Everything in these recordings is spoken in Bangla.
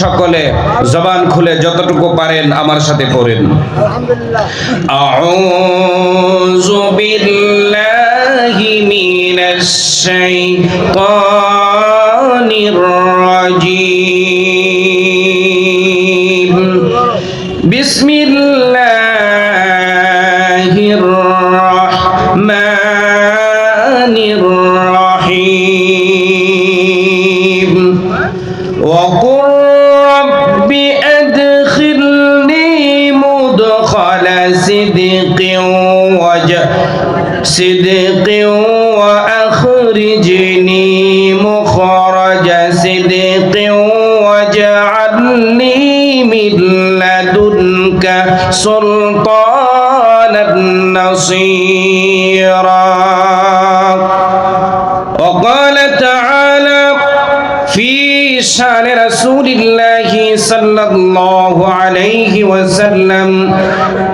সকলে জবান খুলে যতটুকু পারেন আমার সাথে পড়েন। আহ বিল্লাহি مدخل صدق وج صدق وأخرجني مخرج صدق واجعلني من لدنك سلطانا نصيرا. وقال تعالى في شان رسول الله صلى الله عليه وسلم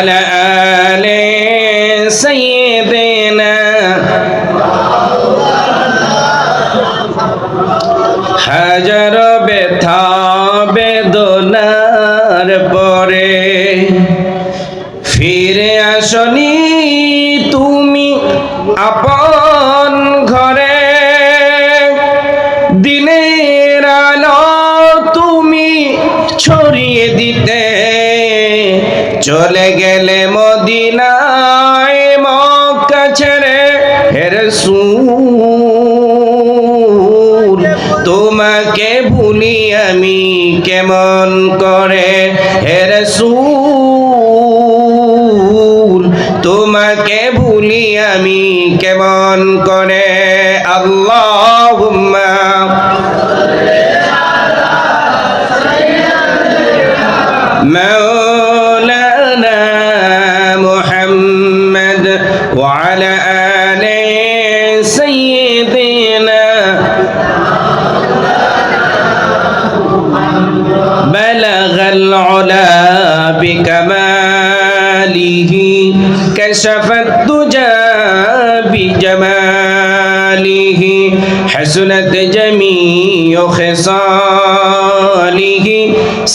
وعلى آل سيدنا হাজার ব্যথা বেদনার পরে ফিরে আসনি তুমি আপন ঘরে দিনের আলো তুমি ছড়িয়ে দিতে চলে গেলে মদিনায় মক্কা ছেড়ে হের তোমাকে ভুলি আমি কেমন করে? হের তোমাকে ভুলি আমি কেমন করে?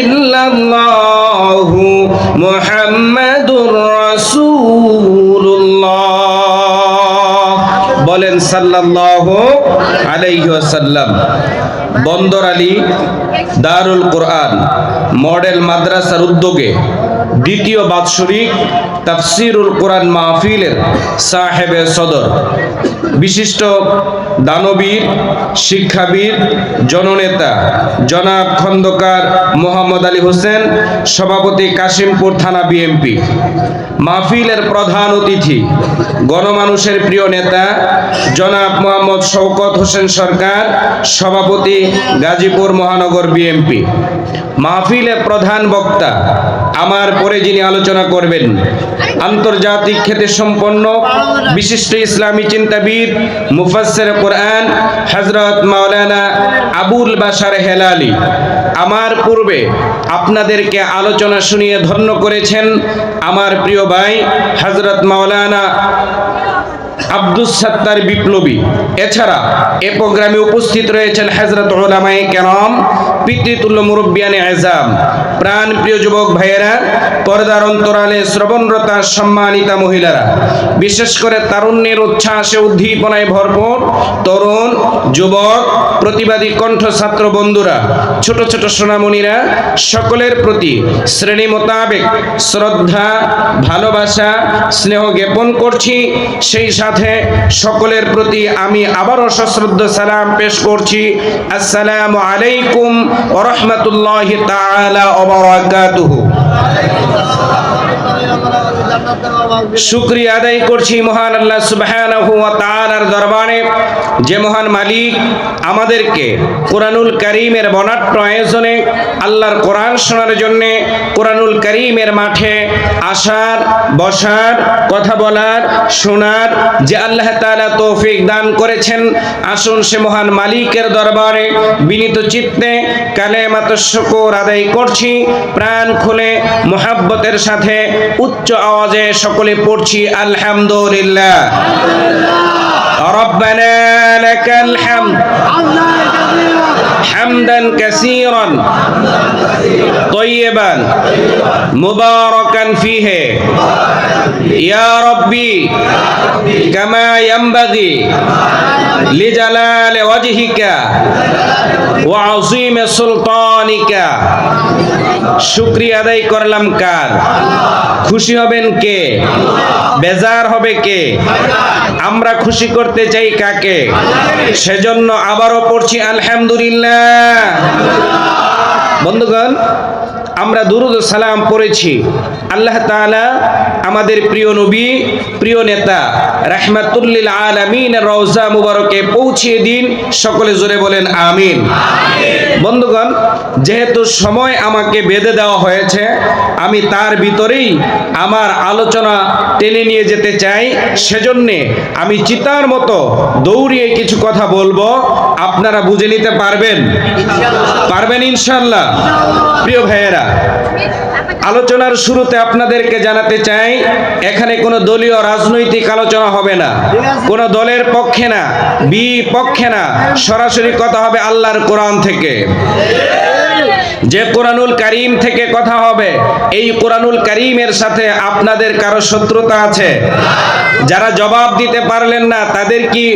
ইল্লাল্লাহু মুহাম্মাদুর রাসূলুল্লাহ। বলেন সাল্লাল্লাহু আলাইহি ওয়াসাল্লাম। বন্দর আলী দারুল কোরআন মডেল মাদ্রাসার উদ্যোগে দ্বিতীয় বাৎসরিক তাফসিরুল কোরআন মাহফিলের সাহেবে সদর। বিশিষ্ট দানবীর শিক্ষাবিদ জননেতা জনাব খন্দকার মোহাম্মদ আলী হোসেন, সভাপতি কাশিমপুর থানা বিএমপি মাহফিলের প্রধান অতিথি গণমানুষের প্রিয় নেতা জনাব মোহাম্মদ শওকত হোসেন সরকার, সভাপতি গাজীপুর মহানগর বিএমপি মাহফিলের প্রধান বক্তা আমার পরে যিনি আলোচনা করবেন, আন্তর্জাতিক খ্যাতি সম্পন্ন বিশিষ্ট ইসলামী চিন্তাবিদ মুফাসের কোরআন হজরত মাওলানা আবুল বাসার হেলালি। আমার পূর্বে আপনাদেরকে আলোচনা শুনিয়ে ধন্য করেছেন আমার প্রিয় ভাই হজরত মাওলানা আব্দুস সাত্তার বিপ্লবী। এছাড়া এ প্রোগ্রামে উপস্থিত রয়েছেন হজরত ওলামায়ে কেরাম, পিতৃতুল্য মুরব্বিয়ানে আজাম প্রাণ প্রিয় যুবক ভাইয়েরা, পর্দার অন্তরালে শ্রবণরতা সম্মানিতা মহিলারা, বিশেষ করে তারুণ্যের উচ্ছ্বাসে উদ্দীপনায় ভরপুর তরুণ, যুবক, প্রতিবাদী কণ্ঠ ছাত্র বন্ধুরা, ছোট ছোট সোনামণিরা, সকলের প্রতি শ্রেণি মোতাবেক শ্রদ্ধা, ভালোবাসা, স্নেহ জ্ঞাপন করছি। সেই সাথে সকলের প্রতি আমি আবারও সশ্রদ্ধ সালাম পেশ করছি। আসসালাম আলাইকুম রহমতুল্লাহ বারাকাতুহু। শুক্রিয়া আদায় করছি মহান আল্লাহ সুবহানাহু ওয়া তাআলার দরবারে। যে মহান মালিক আমাদেরকে কোরআনুল কারীমের বনাট্য আয়োজনে আল্লাহর কোরআন শোনার জন্য কোরআনুল কারীমের মাঠে আসার, বসার, কথা বলার, শোনার যে আল্লাহ তাআলা তৌফিক দান করেছেন, আসুন সে মহান মালিকের দরবারে বিনীত চিত্তে কালেমাত শুকর আদায় করছি, প্রাণ খুলে মোহাব্বতের সাথে উচ্চ আওয়াজে সকলে পড়ছি আলহামদুলিল্লাহ। ربنا لك الحمد حمدا كثيرا طيبا مباركا فيه يا ربي كما ينبغي لجلال وجهك وعظيم سلطانك শুক্রিয়া আদায় করলাম কার খুশি হবেন কে বেজার হবে কে আমরা খুশি করতে চাই কাকে? সেজন্য আবারও পড়ছি আলহামদুলিল্লাহ। বন্ধুগণ আমরা দুরুদ সালাম পড়েছি। আল্লাহ তাআলা আমাদের প্রিয় নবী, প্রিয় নেতা, রাহমাতুল্লিল আলামিন রওজা মুবারকে পৌঁছিয়ে দিন। সকলে জোরে বলেন, আমিন। বন্ধুগণ, যেহেতু সময় আমাকে বেঁধে দেওয়া হয়েছে, আমি তার ভিতরেই আমার আলোচনা টেনে নিয়ে যেতে চাই। সেজন্যে আমি চিতার মতো দৌড়িয়ে কিছু কথা বলব। আপনারা বুঝে নিতে পারবেন? পারবেন ইনশাল্লাহ প্রিয় ভাইয়েরা আলোচনার শুরুতে আপনাদেরকে জানাতে চাই, এখানে কোনো দলীয় রাজনৈতিক আলোচনা হবে না, কোনো দলের পক্ষে না বিপক্ষে না, সরাসরি কথা হবে আল্লাহর কোরআন থেকে। যে কোরআনুল করিম থেকে কথা হবে, এই কোরআনুল কারিমের সাথে আপনাদের কারও শত্রুতা আছে? যারা জবাব দিতে পারলেন না, তাদের কি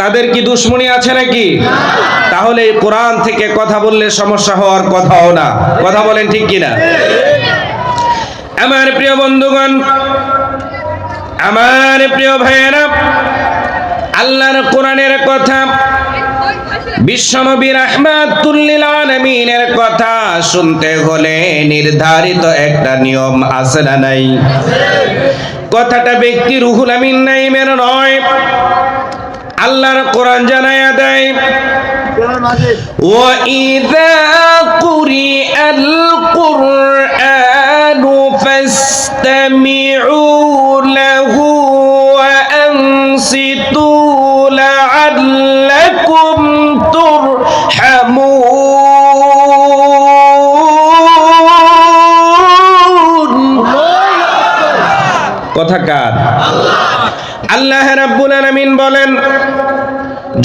তাদের কি দুশ্মনী আছে নাকি? তাহলে এই কোরআন থেকে কথা বললে সমস্যা হওয়ার কথাও না। কথা বলেন ঠিক কিনা? আমার প্রিয় বন্ধুগণ, আমার প্রিয় ভাইয়েরা, আল্লাহর কোরআনের কথা বিশ্বনবী রাহমাতুল্লিল আলামিনের কথা শুনতে হলে নির্ধারিত একটা নিয়ম আছে না নাই কথাটা ব্যক্তি রুহুল আমিন নাইমের নয় আল্লাহর কোরআন জানায়া দেয় وإذا قرئ القرآن فاستمعوا له وأنصتوا لعلكم কার আল্লাহ রাব্বুল আলামিন বলেন,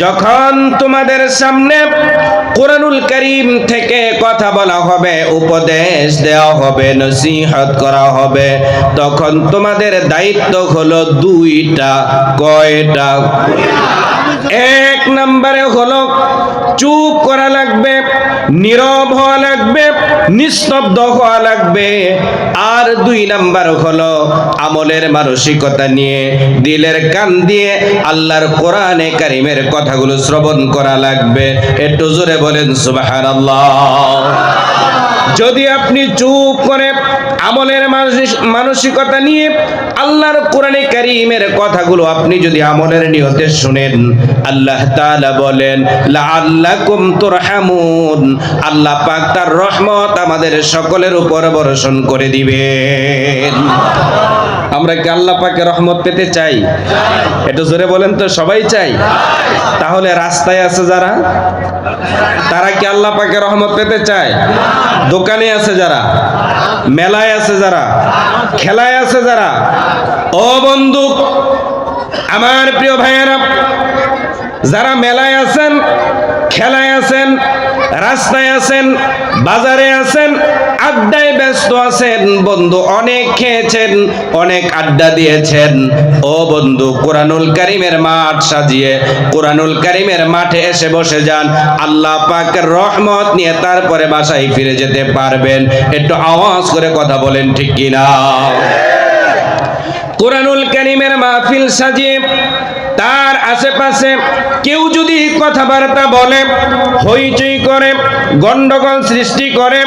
যখন তোমাদের সামনে কোরআনুল করিম থেকে কথা বলা হবে, উপদেশ দেওয়া হবে, নসিহত করা হবে, তখন তোমাদের দায়িত্ব হলো দুইটা, কয়টা? এক নম্বরে হলো চুপ করা লাগবে, নীরব হওয়া লাগবে, নিস্তব্ধ হওয়া লাগবে। আর দুই নাম্বার হলো আমলের মানসিকতা নিয়ে, দিলের কান দিয়ে আল্লাহর কোরআনে কারিমের কথাগুলো শ্রবণ করা লাগবে। একটু জোরে বলেন, সুবহানাল্লাহ। যদি আপনি চুপ করে আমলের মানসিকতা নিয়ে আল্লাহর কোরআনে কারীমের কথাগুলো আপনি যদি আমলের নিয়তে শুনেন, আল্লাহ তাআলা বলেন, লাআল্লাকুম তুরহামুন। আল্লাহ পাক তার রহমত আমাদের সকলের উপর বর্ষণ করে দিবেন। আমরা কি আল্লাহ পাকের রহমত পেতে চাই? একটু জোরে বলেন তো, সবাই চাই? তাহলে রাস্তায় আছে যারা? তারা কি আল্লাহ পাকে রহমত পেতে চায়? দোকানে আছে যারা, মেলায় আছে যারা, খেলায় আছে যারা, ও বন্ধু, আমার প্রিয় ভাইয়েরা, যারা মেলায় আছেন, খেলায় আছেন রাস্তায় আছেন, বাজারে আছেন, আড্ডায় ব্যস্ত আছেন, বন্ধু অনেক খেয়েছেন, অনেক আড্ডা দিয়েছেন। ও বন্ধু, কোরআনুল কারিমের মাঠ সাজিয়ে, কোরআনুল কারিমের মাঠে এসে বসে যান। আল্লাহ পাকের রহমত নিয়ে তারপরে বাসায় ফিরে যেতে পারবেন। একটু আওয়াজ করে কথা বলেন, ঠিক কিনা? কোরআনুল কারিমের মাহফিল সাজিয়ে তার আশেপাশে কেউ যদি কথাবার্তা বলে হইচই করে গন্ডগোল সৃষ্টি করে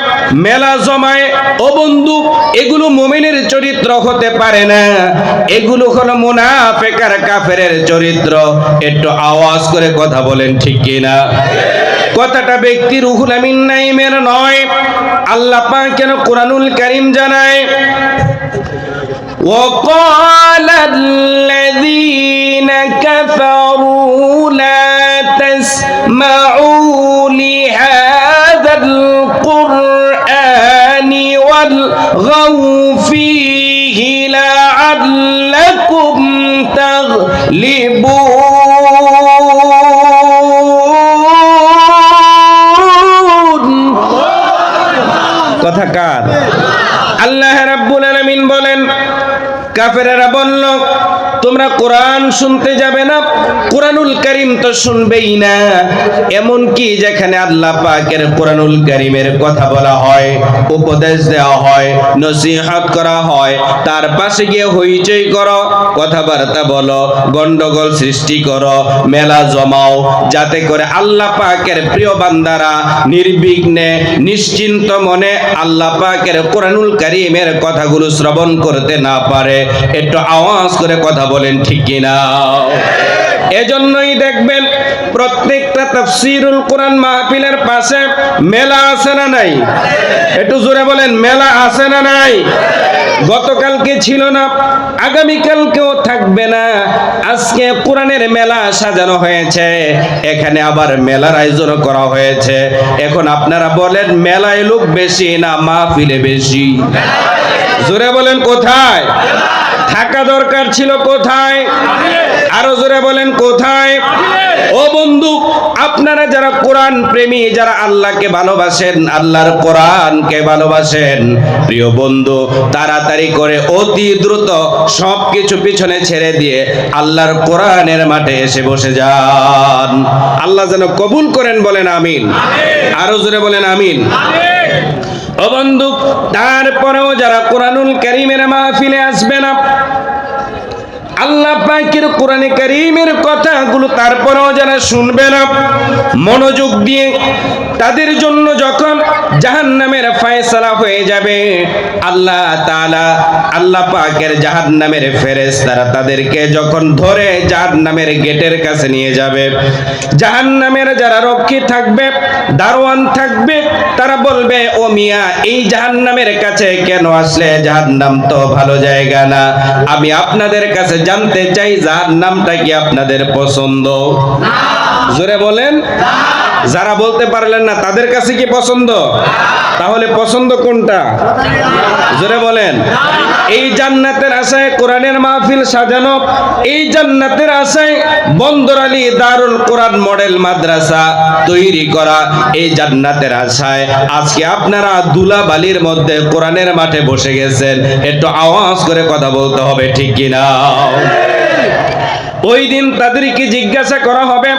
মেলা জমায় ও বন্ধু এগুলো মুমিনের চরিত্র হতে পারে না এগুলো হলো মুনাফেকার কাফেরের চরিত্র একটু আওয়াজ করে কথা বলেন ঠিক কিনা কথাটা ব্যক্তি রুহুল আমিন নাইমের নয় আল্লাহ পাক কেন কোরআনুল কারিম জানায় وقال الذين والغوا فيه لعلكم تغلبون কথা কার আল্লাহ রাব্বুল আলামিন বলেন কাফেরেরা বলল তোমরা কোরআন শুনতে যাবে না, কোরআনুল কারীম তো শুনবেই না। এমন কি যেখানে আল্লাহ পাকের কোরআনুল কারীমের কথা বলা হয়, উপদেশ দেওয়া হয়, নসিহত করা হয়, তার পাশে গিয়ে হইচই করো, কথাবার্তা বলো, গন্ডগোল সৃষ্টি করো, মেলা জমাও, যাতে করে আল্লাহ পাকের প্রিয় বান্দারা নির্বিঘ্নে, নিশ্চিন্ত মনে আল্লাহ পাকের কোরআনুল কারীমের কথাগুলো শ্রবণ করতে না পারে। একটু আওয়াজ করে কথা বলেন, ঠিক কিনা? এজন্যই দেখবেন প্রত্যেকটা তাফসিরুল কোরআন মাহফিলের পাশে মেলা আছে না নাই? একটু জোরে বলেন, মেলা আছে না নাই? গতকালকে ছিল না, আগামীকালকেও থাকবে না। আজকে কোরআনের মেলা সাজানো হয়েছে, এখানে আবার মেলার আয়োজন করা হয়েছে। এখন আপনারা বলেন, মেলায় লোক বেশি না মাহফিলে বেশি? জোরে বলেন, কোথায়? থাকা দরকার ছিল কোথায়? আরও জোরে বলেন, কোথায়? ও বন্ধু, আপনারা যারা কোরআন প্রেমী, যারা আল্লাহকে ভালোবাসেন, আল্লাহর কোরআনকে ভালোবাসেন, প্রিয় বন্ধু, তাড়াতাড়ি করে অতি দ্রুত সব কিছু পিছনে ছেড়ে দিয়ে আল্লাহর কোরআনের মাঠে এসে বসে যান। আল্লাহ যেন কবুল করেন, বলেন আমিন। আরও জোরে বলেন, আমিন। ও তারপরেও যারা কোরআনুল করিমের মাহফিলে আসবে না, আল্লাহ পাকের কোরআনে করিমের কথাগুলো তারপরেও যারা শুনবে না, মনোযোগ দিয়ে তাদের জন্য যখন জাহান্নামের ফয়সালা হয়ে যাবে আল্লাহ তালা আল্লাহ পাকের জাহান্নামের ফেরেশতারা তাদেরকে যখন ধরে জাহান্নামের গেটের কাছে নিয়ে যাবে জাহান্নামের যারা রক্ষী থাকবে দারোয়ান থাকবে তারা বলবে ও মিয়া এই জাহান্নামের কাছে কেন আসলে? জাহান্নাম তো ভালো জায়গা না। আমি আপনাদের কাছে জানতে চাই জাহান্নামটা কি আপনাদের পছন্দ? জোরে বলেন। যারা বলতে পারলেন না, তাদের কাছে কি পছন্দ? তাহলে পছন্দ কোনটা? জোরে বলেন। এই জান্নাতের আশায় কোরআনের মাহফিল সাজানো, এই জান্নাতের আশায় বন্দর আলী দারুল কোরআন মডেল মাদ্রাসা তৈরি করা, এই জান্নাতের আশায় আজকে আপনারা দুলাবালির মধ্যে কোরআনের মাঠে বসে গেছেন। একটু আওয়াজ করে কথা বলতে হবে, ঠিক কিনা? ওই দিন তাদেরকে জিজ্ঞাসা করা হবে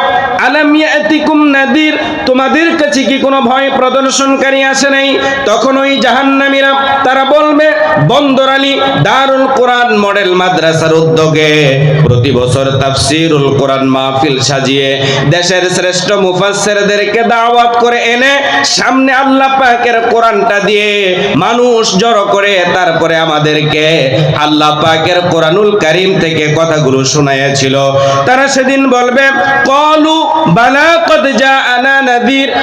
নাদির, তোমাদের কাছে কি কোনো ভয় প্রদর্শনকারী আসে নাই? তখন ওই জাহান্নামীরা তারা বলবে, বন্দর আলী দারুল কোরআন মডেল মাদ্রাসার উদ্যোগে প্রতি বছর তাফসিরুল কোরআন মাহফিল সাজিয়ে দেশের শ্রেষ্ঠ দাওয়াত করে এনে সামনে আল্লাহ পাকের কোরআনটা দিয়ে মানুষ জড়ো করে, তারপরে আমাদেরকে আল্লাহ পাকের কোরআনুল কারীম থেকে কথাগুলো শোনাইয়াছিল। তারা সেদিন বলবে, কলু বালা কদ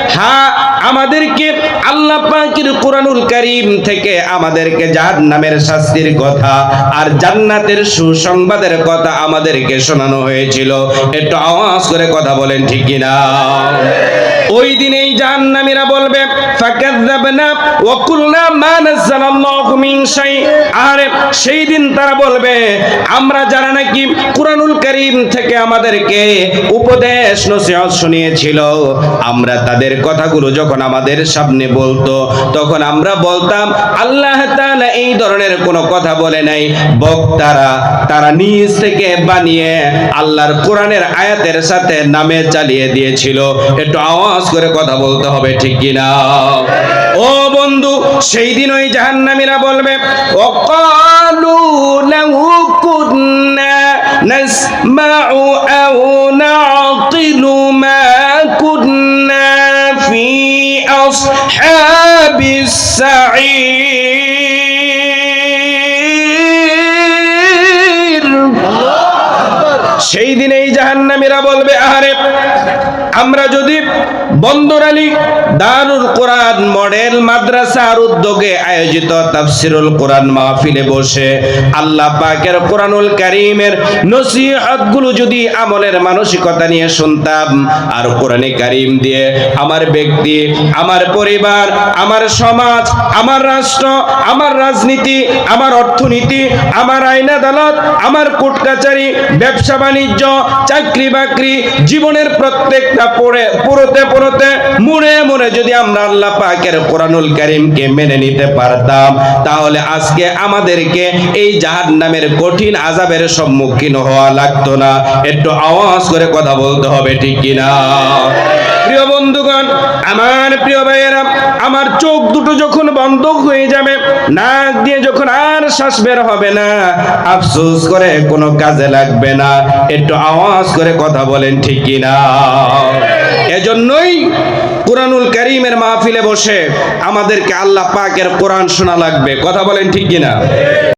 হ্যাঁ আমাদেরকে আল্লাহ পাকের কোরআনুল কারীম থেকে আমাদেরকে জাহান্নামের শাস্তির কথা আর জান্নাতের সুসংবাদের কথা আমাদেরকে শোনানো হয়েছিল। একটু আওয়াজ করে কথা বলেন ঠিক কিনা? ওই দিনেই জাহান্নামীরা বলবে ওয়া কুলনা মা নাযালাল্লাহু মিন শাই। আর, সেই দিন তারা বলবে, আমরা যারা নাকি কুরআনুল কারীম থেকে আমাদেরকে উপদেশ, নসিহত শুনিয়েছিল, আমরা তাদের কথাগুলো যখন আমাদের সামনে বলতো, তখন আমরা বলতাম, আল্লাহ তাআলা এই ধরনের কোনো কথা বলে নাই। বক্তারা তারা নিজ থেকে বানিয়ে আল্লাহর কোরআনের আয়াতের সাথে নামে চালিয়ে দিয়েছিল। একটু আওয়াজ করে কথা বলতে হবে, ঠিক কিনা? ও বন্ধু, সেই দিন ওই জাহান্নামীরা বলবে ওয়াকালু লাহু কুন্না নাসমাউ আও নাকিলু মা কুন্না ফি আসহাবিস সাঈর সেই দিন এই জাহান্নামীরা বলবে, আহারে, আমরা যদি বন্দর আলী দারুল কোরআন মডেল মাদ্রাসার উদ্যোগে আয়োজিত তাফসিরুল কোরআন মাহফিলে বসে আল্লাহ পাকের কোরআনুল কারীমের নসিহতগুলো যদি আমলের মানসিকতা নিয়ে শুনতাম, আর কোরআনে কারীম দিয়ে আমার ব্যক্তি, আমার পরিবার, আমার সমাজ, আমার রাষ্ট্র, আমার রাজনীতি, আমার অর্থনীতি, আমার আইন আদালত, আমার কোর্ট কাচারি ব্যবসা বাণিজ্য, চাকরি বাকরি, জীবনের প্রত্যেকটা পড়ে পুরোতে পুরোতে মুড়ে মুড়ে যদি আমরা আল্লাহ পাকের কোরআনুল কারীমকে মেনে নিতে পারতাম, তাহলে আজকে আমাদেরকে এই জাহান্নামের কঠিন আযাবের সম্মুখীন হওয়া লাগতো না। একটু আওয়াজ করে কথা বলতে হবে, ঠিক কিনা? প্রিয় বন্ধুগণ, আমার প্রিয় ভাইয়েরা, আমার চোখ দুটো যখন বন্ধ হয়ে যাবে, নাক দিয়ে যখন আর শ্বাস বের হবে না, আফসোস করে কোনো কাজে লাগবে না। একটু আওয়াজ করে কথা বলেন, ঠিক কিনা? এজন্যই কোরআনুল করিমের মাহফিলে বসে আমাদেরকে আল্লাহ পাকের কোরআন শোনা লাগবে। কথা বলেন ঠিক কিনা?